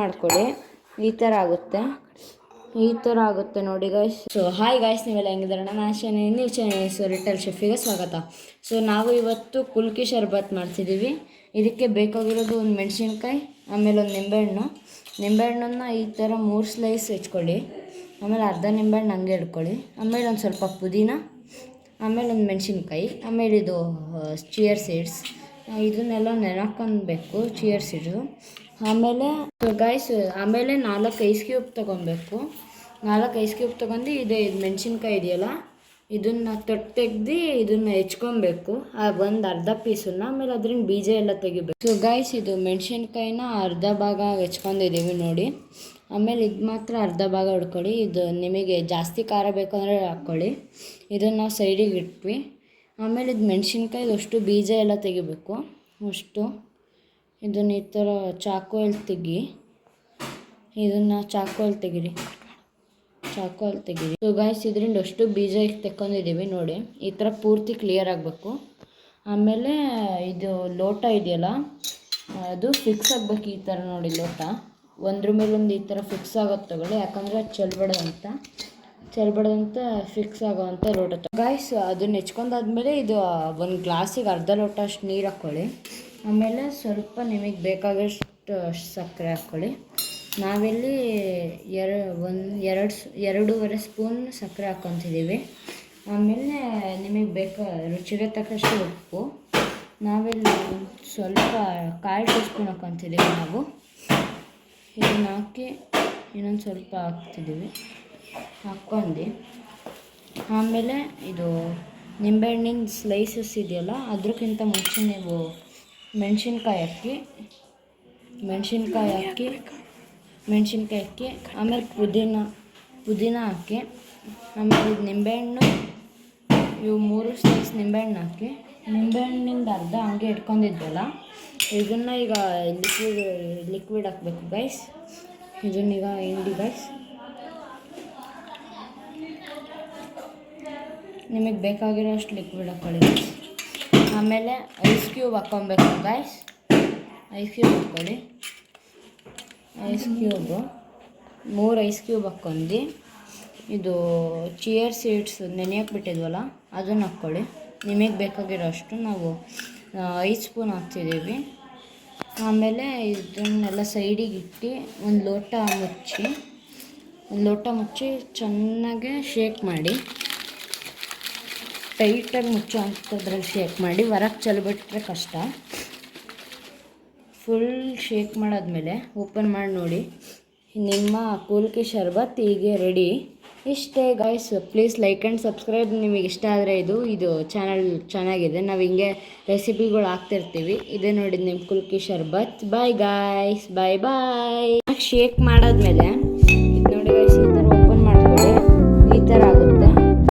ಮಾಡ್ಕೊಳ್ಳಿ. ಈ ಥರ ಆಗುತ್ತೆ. ಈ ಥರ ಆಗುತ್ತೆ ನೋಡಿ ಗಾಯ್ಸ್ ಸೊ ಹಾಯ್ ಗಾಯ್ಸ್ ನೀವೆಲ್ಲ ಹೆಂಗಿದ್ದಾರೆ? ನಾನು ಶನಿ ನೀವು ಚೆನ್ನಾಗಿ ಸೊ ಶೆಫಿಗೆ ಸ್ವಾಗತ. ಸೊ ನಾವು ಇವತ್ತು ಕುಲ್ಕಿ ಶರ್ಬತ್ ಮಾಡ್ತಿದ್ದೀವಿ. ಇದಕ್ಕೆ ಬೇಕಾಗಿರೋದು ಒಂದು ಮೆಣಸಿನ್ಕಾಯಿ, ಆಮೇಲೆ ಒಂದು ನಿಂಬೆಹಣ್ಣು. ನಿಂಬೆಹಣ್ಣನ್ನ ಈ ಥರ ಮೂರು ಸ್ಲೈಸ್ ಹೆಚ್ಕೊಳ್ಳಿ. ಆಮೇಲೆ ಅರ್ಧ ನಿಂಬೆಹಣ್ಣು ಹಂಗೆ ಇಟ್ಕೊಳ್ಳಿ ಆಮೇಲೆ ಒಂದು ಸ್ವಲ್ಪ ಪುದೀನ, ಆಮೇಲೆ ಒಂದು ಮೆಣಸಿನ್ಕಾಯಿ, ಆಮೇಲೆ ಇದು ಚಿಯರ್ ಸೀಡ್ಸ್ ಇದನ್ನೆಲ್ಲ ನೆನಕೊಂಡ್ಬೇಕು ಚಿಯರ್ ಸೀಡ್ಸು ಆಮೇಲೆ ಗಾಯ್ಸ್ ಆಮೇಲೆ ನಾಲ್ಕು ಐಸ್ ಕ್ಯೂಬ್ ತೊಗೊಬೇಕು. ನಾಲ್ಕು ಐಸ್ ಕ್ಯೂಬ್ ತೊಗೊಂಡು ಇದು ಇದು ಮೆಣಸಿನ್ಕಾಯಿ ಇದೆಯಲ್ಲ, ಇದನ್ನು ತೊಟ್ಟು ತೆಗ್ದು ಇದನ್ನು ಹೆಚ್ಕೊಬೇಕು. ಒಂದು ಅರ್ಧ ಪೀಸನ್ನ ಆಮೇಲೆ ಅದ್ರಿಂದ ಬೀಜ ಎಲ್ಲ ತೆಗಿಬೇಕು. ಸೊ ಗಾಯ್ಸ್ ಇದು ಮೆಣಸಿನ್ಕಾಯಿನ ಅರ್ಧ ಭಾಗ ಹೆಚ್ಕೊಂಡಿದ್ದೀವಿ ನೋಡಿ. ಆಮೇಲೆ ಇದು ಮಾತ್ರ ಅರ್ಧ ಭಾಗ ಹಿಡ್ಕೊಳ್ಳಿ. ಇದು ನಿಮಗೆ ಜಾಸ್ತಿ ಖಾರ ಬೇಕಂದರೆ ಹಾಕ್ಕೊಳ್ಳಿ. ಇದನ್ನು ನಾವು ಸೈಡಿಗೆ ಇಟ್ವಿ. ಆಮೇಲೆ ಇದು ಮೆಣಸಿನ್ಕಾಯಿ ಅಷ್ಟು ಬೀಜ ಎಲ್ಲ ತೆಗಿಬೇಕು. ಅಷ್ಟು. ಇದನ್ನು ಈ ಥರ ಚಾಕುವಲ್ಲಿ ತೆಗಿ, ಇದನ್ನು ಚಾಕುವಲ್ಲಿ ತೆಗೀರಿ. ಚಾಕುವಲ್ಲಿ ತೆಗಿರಿ. ಸೊ ಗಾಯ್ಸ್ ಇದರಿಂದ ಅಷ್ಟು ಬೀಜ ತೆಕ್ಕೊಂಡಿದ್ದೀವಿ ನೋಡಿ. ಈ ಥರ ಪೂರ್ತಿ ಕ್ಲಿಯರ್ ಆಗಬೇಕು. ಆಮೇಲೆ ಇದು ಲೋಟ ಇದೆಯಲ್ಲ, ಅದು ಫಿಕ್ಸ್ ಆಗಬೇಕು ಈ ಥರ ನೋಡಿ ಲೋಟ. ಒಂದ್ರ ಮೇಲೆ ಒಂದು ಈ ಥರ ಫಿಕ್ಸ್ ಆಗೋದು ತಗೊಳ್ಳಿ. ಯಾಕಂದರೆ ಅದು ಚೆಲ್ಬಾರ್ದಂತ ಚೆಲ್ಬಾರ್ದಂತ ಫಿಕ್ಸ್ ಆಗೋವಂಥ ಲೋಟ ಗಾಯ್ಸ್ ಅದನ್ನ ಹೆಚ್ಕೊಂಡಾದ್ಮೇಲೆ ಇದು ಒಂದು ಗ್ಲಾಸಿಗೆ ಅರ್ಧ ಲೋಟ ಅಷ್ಟು ನೀರು ಹಾಕ್ಕೊಳ್ಳಿ ಆಮೇಲೆ ಸ್ವಲ್ಪ ನಿಮಗೆ ಬೇಕಾದಷ್ಟು ಸಕ್ಕರೆ ಹಾಕ್ಕೊಳ್ಳಿ. ನಾವಿಲ್ಲಿ ಎರ, ಒಂದು ಎರಡು ಎರಡೂವರೆ ಸ್ಪೂನ್ ಸಕ್ಕರೆ ಹಾಕ್ಕೊತಿದ್ದೀವಿ. ಆಮೇಲೆ ನಿಮಗೆ ಬೇಕಾ, ರುಚಿಗೆ ತಕ್ಕಷ್ಟು ಉಪ್ಪು. ನಾವಿಲ್ಲಿ ಸ್ವಲ್ಪ ಕಾಯಿ ಟೀ ಸ್ಪೂನ್ ಹಾಕ್ಕೊತಿದ್ದೀವಿ ನಾವು. ಇದನ್ನು ಹಾಕಿ ಇನ್ನೊಂದು ಸ್ವಲ್ಪ ಹಾಕ್ತಿದ್ದೀವಿ. ಹಾಕ್ಕೊಂಡು. ಆಮೇಲೆ ಇದು ನಿಂಬೆಹಣ್ಣಿನ ಸ್ಲೈಸಸ್ ಇದೆಯಲ್ಲ ಅದಕ್ಕಿಂತ ಮುಂಚೆ ನೀವು ಮೆಣಸಿನ್ಕಾಯಿ ಹಾಕಿ ಮೆಣಸಿನ್ಕಾಯಿ ಹಾಕಿ ಮೆಣಸಿನ್ಕಾಯಿ ಹಾಕಿ ಆಮೇಲೆ ಪುದೀನ ಪುದೀನ ಹಾಕಿ ಆಮೇಲೆ ಇದು ನಿಂಬೆಹಣ್ಣು, ಇವು ಮೂರು ಸ್ಲೈಸ್ ನಿಂಬೆಹಣ್ಣು ಹಾಕಿ ನಿಂಬೆಹಣ್ಣಿಂದ ಅರ್ಧ ಹಂಗೆ ಇಟ್ಕೊಂಡಿದ್ದಲ್ಲ ಇದನ್ನು ಈಗ ಲಿಕ್ವಿಡ್ ಲಿಕ್ವಿಡ್ ಹಾಕ್ಬೇಕು ಗೈಸ್ ಇದನ್ನೀಗ ಹಿಂಡಿ ಗೈಸ್ ನಿಮಗೆ ಬೇಕಾಗಿರೋ ಅಷ್ಟು ಲಿಕ್ವಿಡ್ ಹಾಕೊಳ್ಳಿ guys. ಆಮೇಲೆ ಐಸ್ ಕ್ಯೂಬ್ ಹಾಕ್ಕೊಬೇಕು ಗಾಯ್ಸ್ ಐಸ್ ಕ್ಯೂಬ್ ಹಾಕ್ಕೊಳ್ಳಿ. Ice cube. ಮೂರು ಐಸ್ ಕ್ಯೂಬ್ ಹಾಕ್ಕೊಂಡು. ಇದು ಚಿಯರ್ ಸೀಡ್ಸ್ ನೆನೆಯಕ್ಕೆ ಬಿಟ್ಟಿದ್ವಲ್ಲ, ಅದನ್ನು ಹಾಕ್ಕೊಳ್ಳಿ. ನಿಮಗೆ ಬೇಕಾಗಿರೋ ಅಷ್ಟು ನಾವು ಐದು ಸ್ಪೂನ್ ಹಾಕ್ತಿದ್ದೀವಿ. ಆಮೇಲೆ ಇದನ್ನೆಲ್ಲ ಸೈಡಿಗೆ ಇಟ್ಟು ಒಂದು ಲೋಟ ಮುಚ್ಚಿ, ಒಂದು ಲೋಟ ಮುಚ್ಚಿ ಚೆನ್ನಾಗೆ ಶೇಕ್ ಮಾಡಿ. ಟೈಟಾಗಿ ಮುಚ್ಚೋ ಅಂಥದ್ರಲ್ಲಿ ಶೇಕ್ ಮಾಡಿ ಹೊರಗೆ ಚೆಲ್ಬಿಟ್ರೆ ಕಷ್ಟ. ಫುಲ್ ಶೇಕ್ ಮಾಡಾದ್ಮೇಲೆ ಓಪನ್ ಮಾಡಿ ನೋಡಿ. ನಿಮ್ಮ ಕೂಲ್ಕಿ ಶರ್ಬತ್ ಹೀಗೆ ರೆಡಿ ಇಷ್ಟೇ guys please like and subscribe ನಿಮಗೆ ಇಷ್ಟ ಆದರೆ ಇದು ಇದು ಚಾನಲ್ ಚೆನ್ನಾಗಿದೆ. ನಾವು ಹಿಂಗೆ ರೆಸಿಪಿಗಳು ಹಾಕ್ತಿರ್ತೀವಿ. ಇದೇ ನೋಡಿ ನಿಮ್ಮ ಕುಲ್ಕಿ ಶರ್ಬತ್. Bye guys bye bye shake ಮಾಡಾದ್ಮೇಲೆ, ಇದು ನೋಡಿ